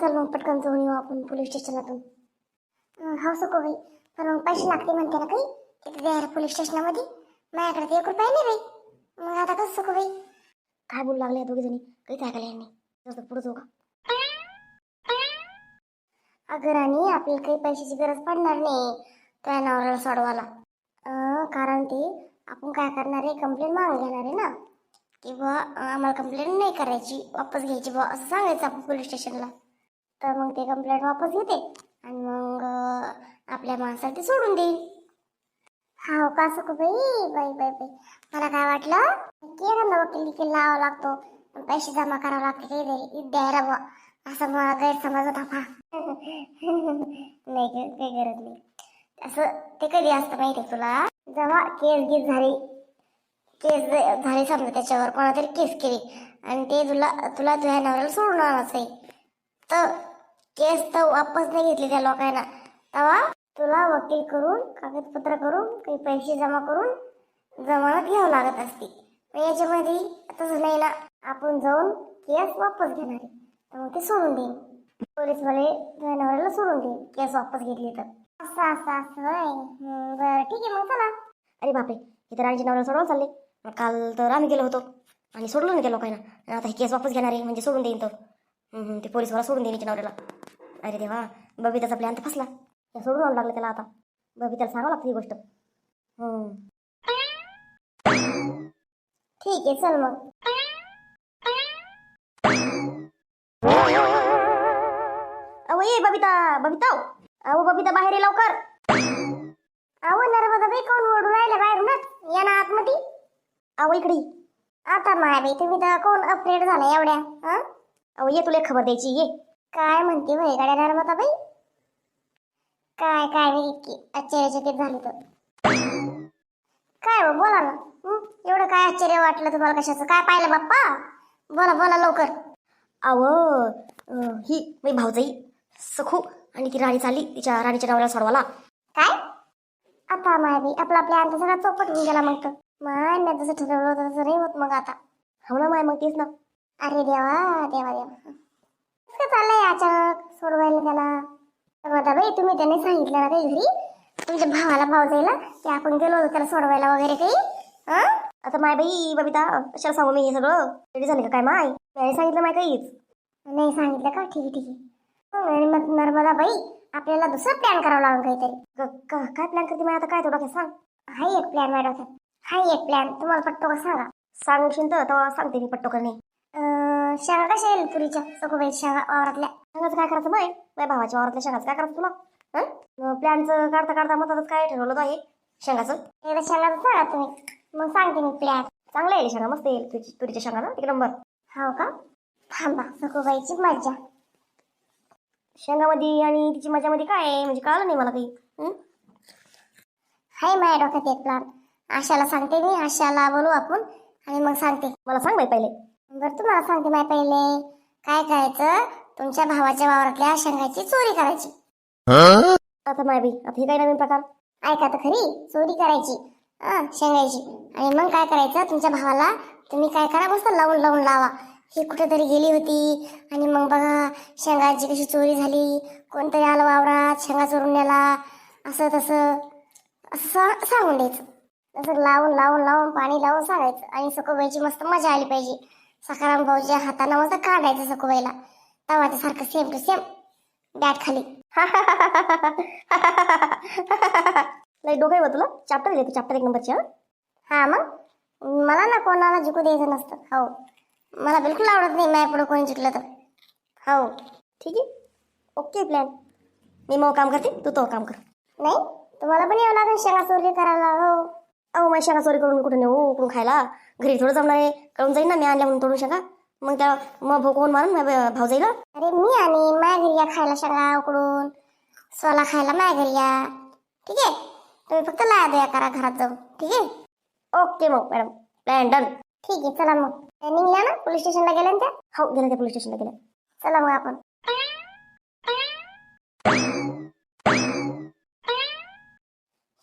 चल मग पटकन जाऊन येऊ आपण पोलीस स्टेशनातून हो सको बाई पण मग पैसे लागते म्हणते ना काही? तिथे द्यायला पोलीस स्टेशनामध्ये माझ्याकडे तर एक रुपया नाही बाई. मग आता कसं सको बाई? काय बोलू लागले दोघे जणी? काही काय केलं यांनी जास्त पुढे जाऊ का? अगं राणी आपल्याला काही पैशाची गरज पडणार नाही. त्या नवऱ्याला सोडवायला. कारण ते आपण काय करणार आहे? कंप्लेंट मागून घेणार आहे ना? की बुवा आम्हाला कंप्लेंट नाही करायची. वापस घ्यायची बुवा असं सांगायचं आपण पोलीस स्टेशनला तर मग ते कंप्लेंट वापस घेते आणि मग आपल्या माणसाला ते सोडून देईल हो का सुख बाई बाई बाई. बाई मला काय वाटलं? की एखादा वकील गिकील लावावा लागतो. पैसे जमा करावं लागते काही द्यायला बा असं मला गैरसमज होता फा नाही काही गरज नाही. असं ते कधी असतं माहिती तुला? जेव्हा केस गीत झाली. केस झाली समजा त्याच्यावर कोणातरी केस केली. आणि ते तुला तुला तुझ्या नवऱ्याला सोडून आणायचं तर केस तर वापस नाही घेतली त्या लोकांना. तेव्हा तुला वकील करून कागदपत्र करून काही पैसे जमा करून जमानत घ्यावं लागत असते. पण याच्यामध्ये तसं नाही ना. आपण जाऊन केस वापस घेणार. तर मग ते सोडून देईन. पोलीसवाले तुझ्या नवऱ्याला सोडून देईन केस वापस घेतली तर. असं असं असं बरं ठीक आहे मग चला. अरे बापरे इथे राणीच्या नवऱ्याला सोडवून चालले. मग काल तर आम्ही गेलो होतो. आणि सोडलो नाही त्या लोकांना. आता हे केस वापस घेणार आहे म्हणजे सोडून देईन तर. ते पोलीसवाला सोडून देईन हिच्या नवऱ्याला. अरे देवा बबिताचा प्लॅन तर फसला. त्या सोडून आणू लागलं त्याला आता. बबिताला सांगावं लागतं ही गोष्ट. ठीक आहे चल मग. अहो ये बबिता बबिता अहो बबिता बाहेर ये लवकर. अहो नर्मदा बाई कोण ओढून राहिल्या बाहेरूनच? या ना आतमध्ये. अहो इकडे ये. आता माय बाई तुम्ही तर कोण अपग्रेड झाला एवढ्या हं? अहो ये तुला एक खबर द्यायची ये. काय म्हणते भाई गाड्या नर्मदा बाई? काय काय मी इतकी आश्चर्यचकित झाली तर. काय हो बोला ना? एवढं काय आश्चर्य वाटलं तुम्हाला कशाचं? काय पाहिलं बाप्पा? बोला बोला लवकर. अहो अं, ही मी भाऊजाई सखू आणि ती राणी चालली तिच्या राणीच्या नवऱ्याला सोडवाला काय? आता माय बाई आपला प्लॅन तर सगळा चौपट होऊन गेला मग तर. माय मी जसं ठरवलं होतं तसं नाही होत मग आता. हो ना माय मग तेच ना. अरे देवा देवा देवा. कसं चाललंय अचानक. सोडवायला त्याला. तर म्हणता बाई तुम्ही त्याने सांगितलं ना काही घरी? तुमच्या भावाला भाव जायला की आपण गेलो होतो त्याला सोडवायला वगैरे काही? हा? आता माय बाई बबिता कशाला सांगू मी हे सगळं? रेडी झाली का काय माय? मी सांगितलं माय काहीच. नाही सांगितलं का? ठीक आहे ठीक आहे. हो, आणि मग नर्मदा बाई आपल्याला दुसरा प्लॅन करावा लागेल काहीतरी. क- क- काय प्लॅन करते माय? आता काय थोडं सांग. हाय एक प्लॅन माझ्या डोक्यात. हाय एक प्लॅन तुम्हाला पटतो का सांगा. सांगशील तर तेव्हा सांगते मी पट्टो करणे शेंगा कशा येईल पुरीच्या सखूबाई शेंगा वावरातल्या. सांगायचं काय करायचं माय माझ्या भावाच्या वावरातल्या शेंगाचं काय करायचं तुला? प्लॅनचं काढता काढता मग काय ठरवलं तर आहे शेंगाचं? एकदा शेंगाचं सांगा तुम्ही. मग सांगते मी प्लॅन चांगलं आहे शेंगा मस्त येईल तुझी तुरीच्या शेंगा ना एक नंबर हो का? थांबा सखूबाईची मज्जा शेंगामध्ये आणि तिची मजामध्ये काय आहे? म्हणजे कळलं नाही मला काही. हं? हाय माझ्या डोक्यात एक प्लॅन आशाला सांगते मी आशाला बोलू आपण आणि मग सांगते. मला सांग बाई पहिले. बरं तुम्हाला सांगते माय पहिले. काय करायचं तुमच्या भावाच्या वावरातल्या शेंगाची चोरी करायची. आता माय आता हे काय नवीन प्रकार? ऐका तर खरी चोरी करायची. हा शेंगायची. आणि मग काय करायचं? तुमच्या भावाला तुम्ही काय करा मस्त लावून लावून लावा. ही कुठेतरी गेली होती. आणि मग बघा शेंगाची कशी चोरी झाली. कोणतरी आलं वावरात शेंगा चोरून नेला. असं तसं. असं सांगून द्यायचं. तसं लावून लावून लावून पाणी लावून सांगायचं. आणि सकोबाईची मस्त मजा आली पाहिजे. सकाराम भाऊच्या हातानं मस्त काढायचं सकोबाईला. तवा सारखं सेम टू सेम बॅट खाली. नाही डोकं आहे तुला? चॅप्टर दिले चॅप्टर एक नंबरची हा? मग? मला ना कोणाला जिंकू द्यायचं नसतं. हो. मला बिलकुल आवडत नाही माझ्या पुढे कोणी जिंकलं तर. हो. ठीक आहे. ओके प्लॅन मी मग काम करते तू तो काम कर. नाही तुम्हाला पण यावं लागेल शेंगा चोरी करायला. हो. अहो माझी शेंगा चोरी करून कुठे नेऊ कुठून खायला? घरी थोडं जमणार आहे. कळून जाईल ना मी आणल्या म्हणून तोडून शेंगा मग त्या मग कोण मारून भाऊ जाईल? अरे मी आणि माझ्या घरी या खायला शेंगा उकडून. सोला खायला माझ्या घरी या. ठीक आहे? तुम्ही फक्त लाया दया करा घरात जाऊन. ठीक आहे? ओके मग मॅडम. Plan done. ठीक आहे चला मग. निघल्या ना पोलीस स्टेशनला गेल्या त्या? हो गेल्या त्या पोलीस स्टेशनला गेल्या. चला मग आपण.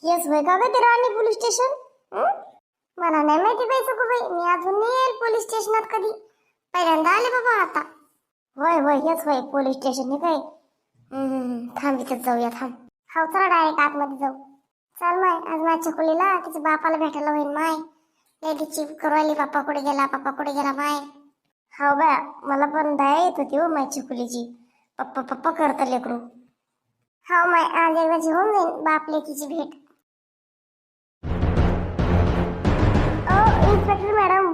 येस होय का ग ते राणी पोलीस स्टेशन मला नाही माहिती बाई बाई. मी अजून नाही येईल पोलीस स्टेशनात कधी. पहिल्यांदा आले बाबा आता. होय होय. हेच होय. पोलीस स्टेशन हे काय थांब इथंच जाऊया. थांब. हो चला डायरेक्ट आतमध्ये जाऊ. चल माय आज माझ्या चकुलीला तिच्या बापाला भेटायला होईल माय. लेडीची करवायली बाप्पा कुठे गेला? पप्पा कुठे गेला माय? हो बा. मला पण दया येत होती हो माय चकुलीची पप्पा पप्पा करतं लेकरू. हो माय. आज एकदाची होऊन जाईल बाप लेकीची भेट. इन्स्पेक्टर मॅडम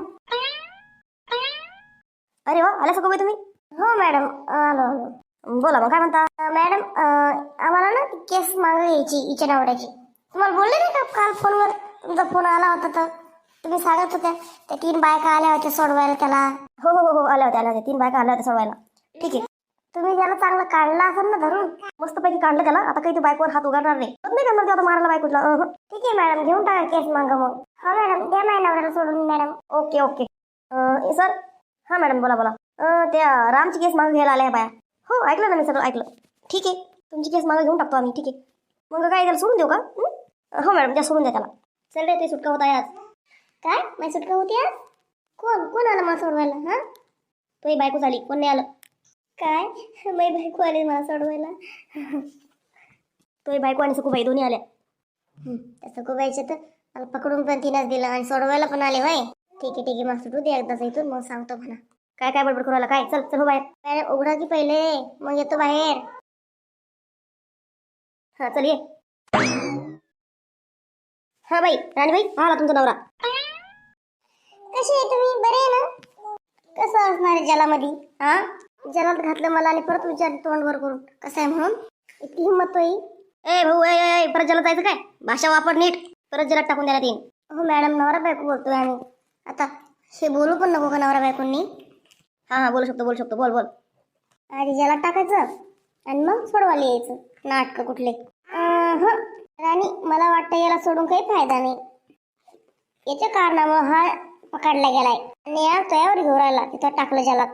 अरे वा आला सगळं तुम्ही? हो मॅडम आलो आलो. बोला मग काय म्हणता? मॅडम आम्हाला ना ती केस मागे यायची हिच्या नवऱ्याची. तुम्हाला बोलले नाही का काल फोनवर? तुमचा फोन आला होता तर. तुम्ही सांगत होत्या त्या तीन बायका आल्या होत्या सोडवायला त्याला. हो हो हो, हो आल्या होत्या आल्या होत्या. तीन बायका आल्या होत्या सोडवायला. ठीक आहे. तुम्ही त्याला चांगलं काढला असेल ना धरून मस्तपैकी काढलं त्याला आता काही ते बायकोवर हात उघडणार नाही. नाही करणार ते आता मारायला बायकोला अहं. हो. ठीक आहे मॅडम घेऊन टाका केस माग मग. हो मॅडम. द्या माझ्या नवऱ्याला सोडून मॅडम. Okay okay. सर. हां मॅडम. बोला बोला. त्या रामची केस मागं घ्यायला आल्या बाया. हो ऐकलं ना मी सगळं ऐकलं. ठीक आहे. तुमची केस मागं घेऊन टाकतो आम्ही. ठीक आहे. मग काय त्याला सोडून देऊ का? हं? हो मॅडम. त्या सोडून द्या त्याला. चल रे ते सुटका होता आज. काय? माझी सुटका होती आज? कोण? कोण आलं मला सोडवायला? हां? तो ही बायको झाली. कोण नाही आलं? काय? माझी बायको आली मला सोडवायला. तुझी बायको आणि सकुबाई दोन्ही आल्या. त्या तसं तर पकडून पण तिनंच दिलं आणि सोडवायला पण आले होय? ठीक आहे ठीक आहे. मग सुटू दे एकदाच इथून मग सांगतो म्हणा. काय काय बडबड करायला काय? चल चल हो बाहेर. उघडा की पहिले. मग येतो बाहेर. हा चल ये. हा बाई राणीबाई हा आला तुमचा नवरा. कसे आहे तुम्ही? बरे ना? कसं असणार आहे जलामध्ये? हा जलात घातलं मला आणि परत विचार तोंडवर करून. कसं आहे म्हणून? इतकी हिंमत होई. ए भाऊ ए, ए ए, परत जलात जायचं काय? भाषा वापर नीट. परत जरा टाकून द्यायला येईन हो मॅडम नवरा बायको बोलतोय आम्ही. आता हे बोलू पण नको का नवरा बायकोंनी? हां हां बोलू शकतो बोलू शकतो. बोल बोल. आधी ज्याला टाकायचं आणि मग सोडवायला यायचं. नाटकं कुठले? हं. राणी मला वाटतं याला सोडून काही फायदा नाही. याच्या कारणामुळं हा पकडला गेलाय. आणि या तयावर घेऊन राहिला तिथं टाकलं ज्याला.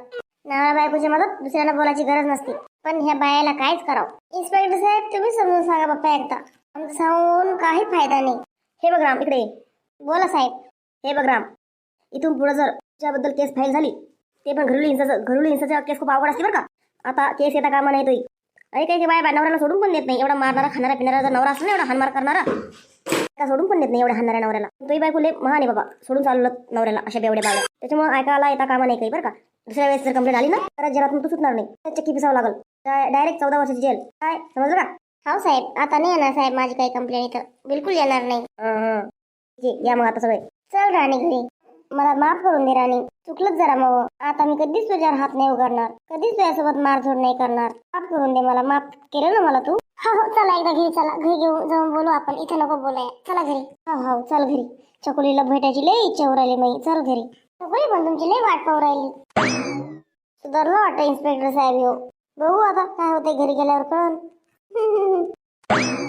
नवरा बायकोची मदत दुसऱ्याला बोलायची गरज नसते. पण ह्या बायाला कायच करावं. इन्स्पेक्टर साहेब तुम्ही समजून सांगा बाप्पा एकदा. आमचं सांगून काही फायदा नाही. हे बघ राम इकडे बोला साहेब. हे बघ राम इथून पुढे जर तुझ्याबद्दल केस फाईल झाली ते पण घरेलू हिंसाचं घरेलू हिंसाचा केस खूप अवघड असते बरं का? आता केस येता कामा नाही तोही. अरे काही बाय बाय नवऱ्याला सोडून पण देत नाही. एवढा मारणारा खाणारा पिणारा जर नवरा असला ना एवढा हानमार करणारा त्या सोडून पण देत नाही एवढ्या हानणाऱ्या नवऱ्याला. तोही बायको लय महान आहे बाबा. सोडून चाललं नवऱ्याला अशा बेवड्या बाळ्या त्याच्यामुळे ऐकायला येता कामा नाही काही बरं का? दुसऱ्या वेळेस जर कंप्लेंट आली ना तर जरातून तू सुटणार नाही. चक्की पिसावं लागल. डायरेक्ट चौदा वर्षाची जेल काय? समजलं का? हो साहेब आता नाही येणार साहेब माझी काही कंप्लेंट इथं. बिलकुल येणार नाही. ठीक आहे या मग आता सगळे. चल राणी घरी. मला माफ करून दे राणी. चुकलंच जरा मग. आता मी कधीच तुझ्यावर हात नाही उघडणार. कधीच तुझ्यासोबत मारझोड नाही करणार. माफ करून दे मला. माफ केलं ना मला तू? हो हो चला एकदा घरी चला. घरी घेऊन जाऊन बोलू आपण. इथे नको बोलाय चला घरी. हो हो चल घरी. चकोलीला भेटायची लई इच्छा होऊ राहिली मी चल घरी. चकोली पण तुमची लई वाट पाहू राहिली. सुधारलं वाटतं इन्स्पेक्टर साहेब हो. बघू आता काय होते घरी गेल्यावर कळण Oh.